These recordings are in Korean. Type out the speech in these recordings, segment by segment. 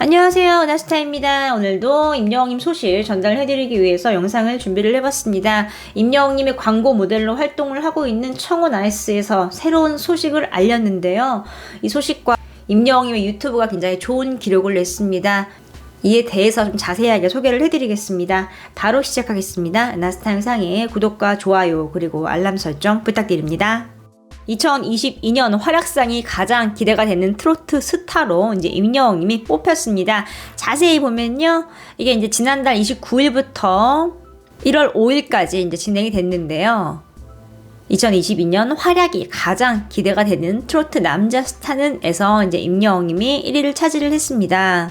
안녕하세요. 나스타입니다. 오늘도 임영웅님 소식 전달해드리기 위해서 영상을 준비를 해봤습니다. 임영웅님의 광고 모델로 활동을 하고 있는 청원 아이스에서 새로운 소식을 알렸는데요. 이 소식과 임영웅님의 유튜브가 굉장히 좋은 기록을 냈습니다. 이에 대해서 좀 자세하게 소개를 해드리겠습니다. 바로 시작하겠습니다. 나스타 영상에 구독과 좋아요 그리고 알람 설정 부탁드립니다. 2022년 활약상이 가장 기대가 되는 트로트 스타로 이제 임영웅님이 뽑혔습니다. 자세히 보면요. 이게 이제 지난달 29일부터 1월 5일까지 이제 진행이 됐는데요. 2022년 활약이 가장 기대가 되는 트로트 남자 스타는에서 이제 임영웅님이 1위를 차지를 했습니다.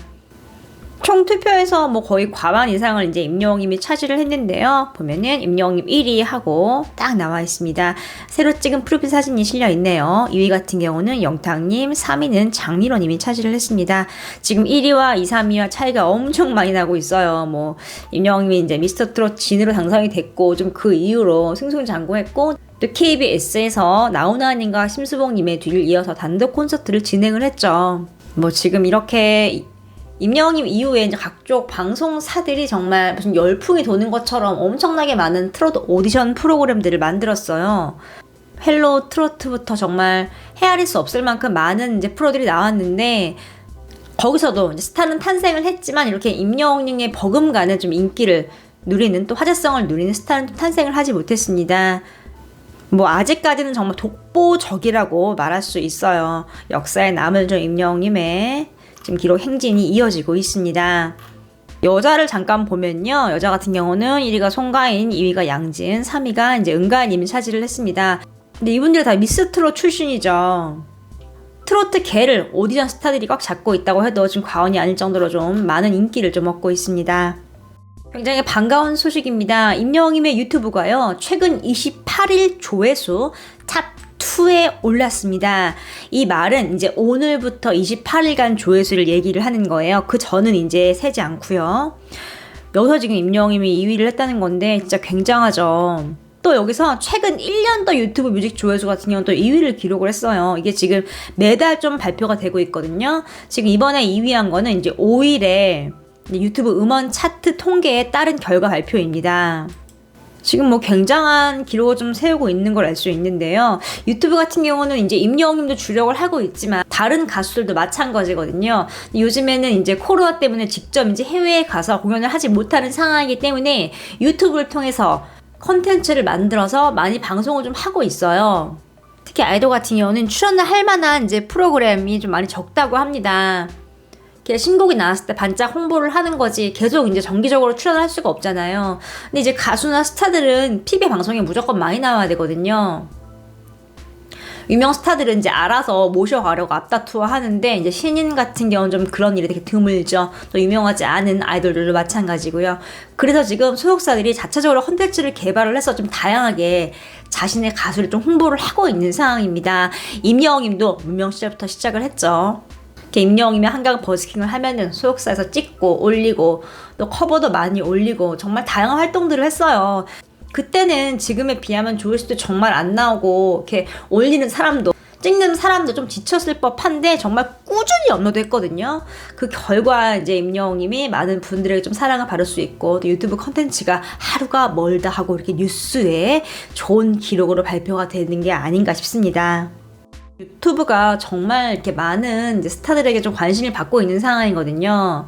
총 투표에서 뭐 거의 과반 이상을 이제 임영웅님이 차지를 했는데요. 보면은 임영웅님 1위 하고 딱 나와 있습니다. 새로 찍은 프로필 사진이 실려 있네요. 2위 같은 경우는 영탁님, 3위는 장민호님이 차지를 했습니다. 지금 1위와 2, 3위와 차이가 엄청 많이 나고 있어요. 뭐 임영웅님이 이제 미스터 트롯 진으로 당선이 됐고 좀 그 이후로 승승장구했고 또 KBS에서 나훈아님과 심수봉님의 뒤를 이어서 단독 콘서트를 진행을 했죠. 뭐 지금 이렇게 임영웅님 이후에 이제 각종 방송사들이 정말 무슨 열풍이 도는 것처럼 엄청나게 많은 트로트 오디션 프로그램들을 만들었어요. 헬로 트로트부터 정말 헤아릴 수 없을 만큼 많은 이제 프로들이 나왔는데 거기서도 스타는 탄생을 했지만 이렇게 임영웅님의 버금가는 좀 인기를 누리는 또 화제성을 누리는 스타는 탄생을 하지 못했습니다. 뭐 아직까지는 정말 독보적이라고 말할 수 있어요. 역사에 남을 좀 임영웅님의 지금 기록 행진이 이어지고 있습니다. 여자를 잠깐 보면요. 여자 같은 경우는 1위가 송가인, 2위가 양진, 3위가 이제 은가님이 차지를 했습니다. 근데 이분들이 다 미스 트롯 출신이죠. 트로트 개를 오디션 스타들이 꽉 잡고 있다고 해도 지금 과언이 아닐 정도로 좀 많은 인기를 좀 얻고 있습니다. 굉장히 반가운 소식입니다. 임영웅님의 유튜브가요. 최근 28일 조회수 탑 2에 올랐습니다. 이 말은 이제 오늘부터 28일간 조회수를 얘기를 하는 거예요. 그 전은 이제 세지 않고요. 여기서 지금 임영웅님이 2위를 했다는 건데 진짜 굉장하죠. 또 여기서 최근 1년도 유튜브 뮤직 조회수 같은 경우는 또 2위를 기록을 했어요. 이게 지금 매달 좀 발표가 되고 있거든요. 지금 이번에 2위 한 거는 이제 5일에 유튜브 음원 차트 통계에 따른 결과 발표입니다. 지금 뭐 굉장한 기록을 좀 세우고 있는 걸 알 수 있는데요. 유튜브 같은 경우는 이제 임영웅님도 주력을 하고 있지만 다른 가수들도 마찬가지거든요. 요즘에는 이제 코로나 때문에 직접 이제 해외에 가서 공연을 하지 못하는 상황이기 때문에 유튜브를 통해서 컨텐츠를 만들어서 많이 방송을 좀 하고 있어요. 특히 아이돌 같은 경우는 출연을 할 만한 이제 프로그램이 좀 많이 적다고 합니다. 신곡이 나왔을 때 반짝 홍보를 하는 거지 계속 이제 정기적으로 출연을 할 수가 없잖아요. 근데 이제 가수나 스타들은 TV 방송에 무조건 많이 나와야 되거든요. 유명 스타들은 이제 알아서 모셔가려고 앞다투어 하는데 이제 신인 같은 경우는 좀 그런 일이 되게 드물죠. 또 유명하지 않은 아이돌들도 마찬가지고요. 그래서 지금 소속사들이 자체적으로 컨텐츠를 개발을 해서 좀 다양하게 자신의 가수를 좀 홍보를 하고 있는 상황입니다. 임영웅님도 무명 시절부터 시작을 했죠. 임영웅이면 한강 버스킹을 하면은 소속사에서 찍고 올리고 또 커버도 많이 올리고 정말 다양한 활동들을 했어요. 그때는 지금에 비하면 조회수도 정말 안 나오고 이렇게 올리는 사람도 찍는 사람도 좀 지쳤을 법한데 정말 꾸준히 업로드했거든요. 그 결과 이제 임영웅님이 많은 분들에게 좀 사랑을 받을 수 있고 또 유튜브 컨텐츠가 하루가 멀다 하고 이렇게 뉴스에 좋은 기록으로 발표가 되는 게 아닌가 싶습니다. 유튜브가 정말 이렇게 많은 스타들에게 좀 관심을 받고 있는 상황이거든요.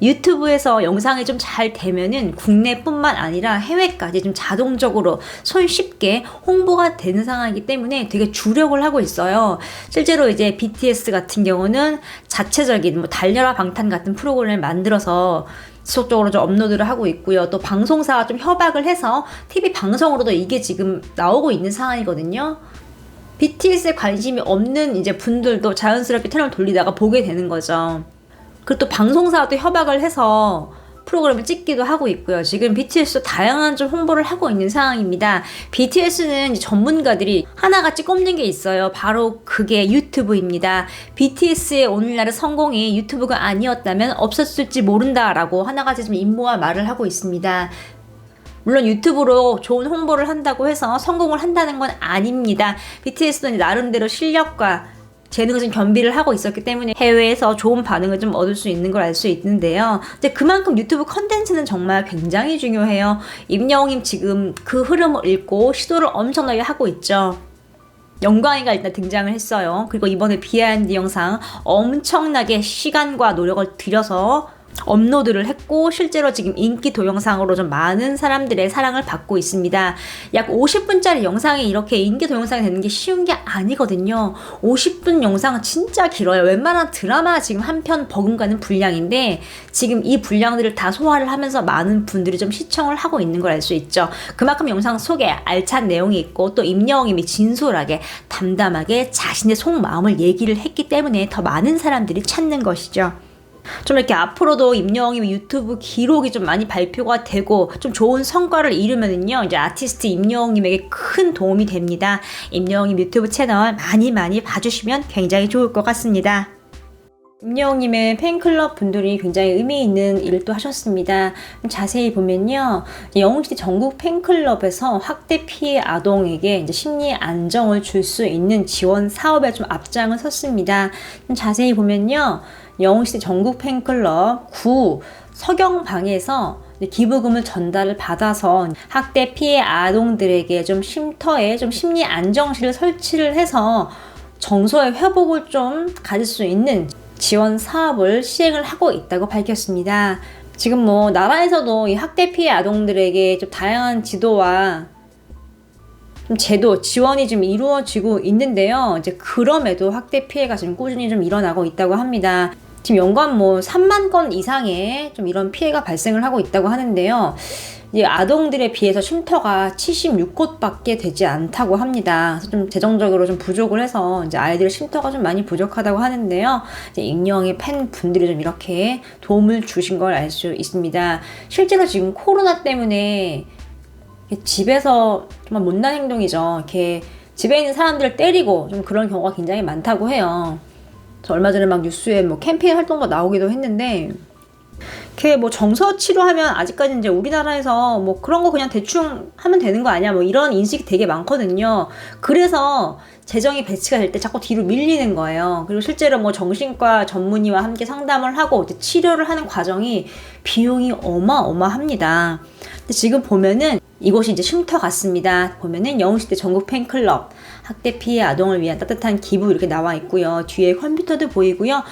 유튜브에서 영상이 좀 잘 되면은 국내뿐만 아니라 해외까지 좀 자동적으로 손쉽게 홍보가 되는 상황이기 때문에 되게 주력을 하고 있어요. 실제로 이제 BTS 같은 경우는 자체적인 뭐 달려라 방탄 같은 프로그램을 만들어서 지속적으로 좀 업로드를 하고 있고요. 또 방송사와 좀 협약을 해서 TV 방송으로도 이게 지금 나오고 있는 상황이거든요. BTS에 관심이 없는 이제 분들도 자연스럽게 채널 돌리다가 보게 되는 거죠. 그리고 또 방송사와 또 협약을 해서 프로그램을 찍기도 하고 있고요. 지금 BTS도 다양한 좀 홍보를 하고 있는 상황입니다. BTS는 전문가들이 하나같이 꼽는 게 있어요. 바로 그게 유튜브입니다. BTS의 오늘날의 성공이 유튜브가 아니었다면 없었을지 모른다라고 하나같이 좀 임무와 말을 하고 있습니다. 물론 유튜브로 좋은 홍보를 한다고 해서 성공을 한다는 건 아닙니다. BTS는 나름대로 실력과 재능을 좀 겸비를 하고 있었기 때문에 해외에서 좋은 반응을 좀 얻을 수 있는 걸 알 수 있는데요. 이제 그만큼 유튜브 컨텐츠는 정말 굉장히 중요해요. 임영웅님 지금 그 흐름을 읽고 시도를 엄청나게 하고 있죠. 영광이가 일단 등장을 했어요. 그리고 이번에 비하인드 영상 엄청나게 시간과 노력을 들여서 업로드를 했고 실제로 지금 인기 동영상으로 좀 많은 사람들의 사랑을 받고 있습니다. 약 50분짜리 영상이 이렇게 인기 동영상이 되는 게 쉬운 게 아니거든요. 50분 영상은 진짜 길어요. 웬만한 드라마 지금 한 편 버금가는 분량인데 지금 이 분량들을 다 소화를 하면서 많은 분들이 좀 시청을 하고 있는 걸 알 수 있죠. 그만큼 영상 속에 알찬 내용이 있고 또 임영웅이 진솔하게 담담하게 자신의 속마음을 얘기를 했기 때문에 더 많은 사람들이 찾는 것이죠. 좀 이렇게 앞으로도 임영웅이 유튜브 기록이 좀 많이 발표가 되고 좀 좋은 성과를 이루면은요 이제 아티스트 임영웅님에게 큰 도움이 됩니다. 임영웅님 유튜브 채널 많이 많이 봐주시면 굉장히 좋을 것 같습니다. 임영웅님의 팬클럽 분들이 굉장히 의미 있는 또 하셨습니다. 좀 자세히 보면요. 영웅시대 전국 팬클럽에서 학대 피해 아동에게 이제 심리 안정을 줄 수 있는 지원 사업에 좀 앞장을 섰습니다. 좀 자세히 보면요. 영웅시대 전국 팬클럽 9 서경방에서 기부금을 전달을 받아서 학대 피해 아동들에게 좀 쉼터에 좀 심리 안정실을 설치를 해서 정서의 회복을 좀 가질 수 있는 지원 사업을 시행을 하고 있다고 밝혔습니다. 지금 뭐 나라에서도 이 학대 피해 아동들에게 좀 다양한 지도와 좀 제도 지원이 좀 이루어지고 있는데요. 이제 그럼에도 학대 피해가 지금 꾸준히 좀 일어나고 있다고 합니다. 지금 연간 뭐 3만 건 이상의 좀 이런 피해가 발생을 하고 있다고 하는데요. 이 아동들에 비해서 쉼터가 76곳밖에 되지 않다고 합니다. 그래서 좀 재정적으로 좀 부족을 해서 이제 아이들 쉼터가 좀 많이 부족하다고 하는데요. 이제 익명의 팬 분들이 좀 이렇게 도움을 주신 걸 알 수 있습니다. 실제로 지금 코로나 때문에 집에서 정말 못난 행동이죠. 이렇게 집에 있는 사람들을 때리고 좀 그런 경우가 굉장히 많다고 해요. 저 얼마 전에 막 뉴스에 뭐 캠페인 활동가 나오기도 했는데 이렇게 뭐 정서 치료하면 아직까지 이제 우리나라에서 뭐 그런 거 그냥 대충 하면 되는 거 아니야 뭐 이런 인식이 되게 많거든요. 그래서 재정이 배치가 될 때 자꾸 뒤로 밀리는 거예요. 그리고 실제로 뭐 정신과 전문의와 함께 상담을 하고 치료를 하는 과정이 비용이 어마어마합니다. 근데 지금 보면은 이곳이 이제 쉼터 같습니다. 보면은 영웅시대 전국 팬클럽 학대 피해 아동을 위한 따뜻한 기부 이렇게 나와 있고요. 뒤에 컴퓨터도 보이고요.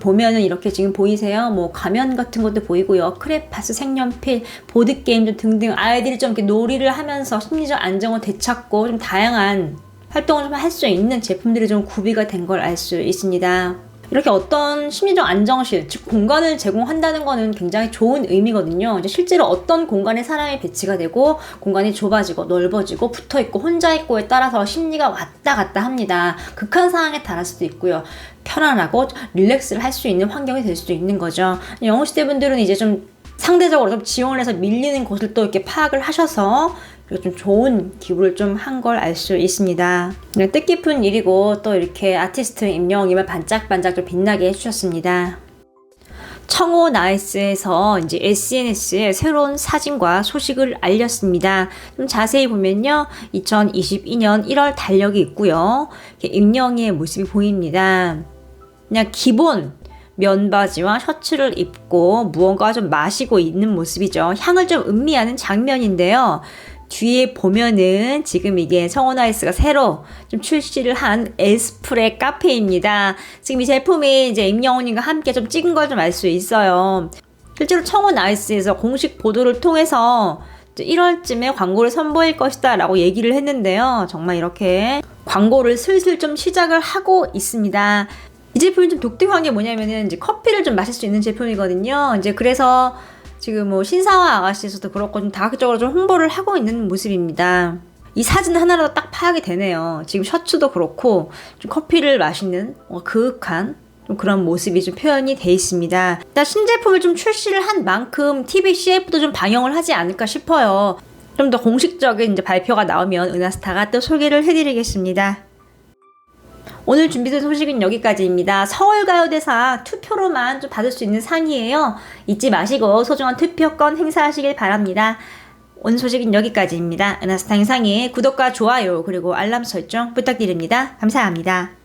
보면은 이렇게 지금 보이세요. 뭐 가면 같은 것도 보이고요. 크레파스, 색연필, 보드 게임 등등 아이들이 좀 이렇게 놀이를 하면서 심리적 안정을 되찾고 좀 다양한 활동을 좀 할 수 있는 제품들이 좀 구비가 된 걸 알 수 있습니다. 이렇게 어떤 심리적 안정실, 즉 공간을 제공한다는 것은 굉장히 좋은 의미거든요. 이제 실제로 어떤 공간에 사람이 배치가 되고 공간이 좁아지고 넓어지고 붙어 있고 혼자 있고에 따라서 심리가 왔다 갔다 합니다. 극한 상황에 달할 수도 있고요. 편안하고 릴렉스를 할 수 있는 환경이 될 수도 있는 거죠. 영웅시대 분들은 이제 좀 상대적으로 좀 지원을 해서 밀리는 곳을 또 이렇게 파악을 하셔서 좀 좋은 기부를 좀 한 걸 알 수 있습니다. 네, 뜻깊은 일이고 또 이렇게 아티스트 임영웅님을 반짝반짝 좀 빛나게 해주셨습니다. 청호 나이스에서 이제 SNS에 새로운 사진과 소식을 알렸습니다. 좀 자세히 보면요. 2022년 1월 달력이 있고요. 임영웅의 모습이 보입니다. 그냥 기본 면바지와 셔츠를 입고 무언가 좀 마시고 있는 모습이죠. 향을 좀 음미하는 장면인데요. 뒤에 보면은 지금 이게 성원아이스가 새로 좀 출시를 한 에스프레 카페입니다. 지금 이 제품이 이제 임영웅님과 함께 좀 찍은 걸 좀 알 수 있어요. 실제로 청원 아이스에서 공식 보도를 통해서 1월쯤에 광고를 선보일 것이다 라고 얘기를 했는데요. 정말 이렇게 광고를 슬슬 좀 시작을 하고 있습니다. 이 제품이 좀 독특한 게 뭐냐면은 이제 커피를 좀 마실 수 있는 제품이거든요. 이제 그래서 지금 뭐 신사와 아가씨에서도 그렇고 좀 다각적으로 좀 홍보를 하고 있는 모습입니다. 이 사진 하나라도 딱 파악이 되네요. 지금 셔츠도 그렇고 좀 커피를 마시는 어, 그윽한 좀 그런 모습이 좀 표현이 돼 있습니다. 일단 신제품을 좀 출시를 한 만큼 TV CF도 좀 방영을 하지 않을까 싶어요. 좀 더 공식적인 이제 발표가 나오면 은하스타가 또 소개를 해드리겠습니다. 오늘 준비된 소식은 여기까지입니다. 서울가요대상 투표로만 좀 받을 수 있는 상이에요. 잊지 마시고 소중한 투표권 행사하시길 바랍니다. 오늘 소식은 여기까지입니다. 은하스타 행상의 구독과 좋아요 그리고 알람 설정 부탁드립니다. 감사합니다.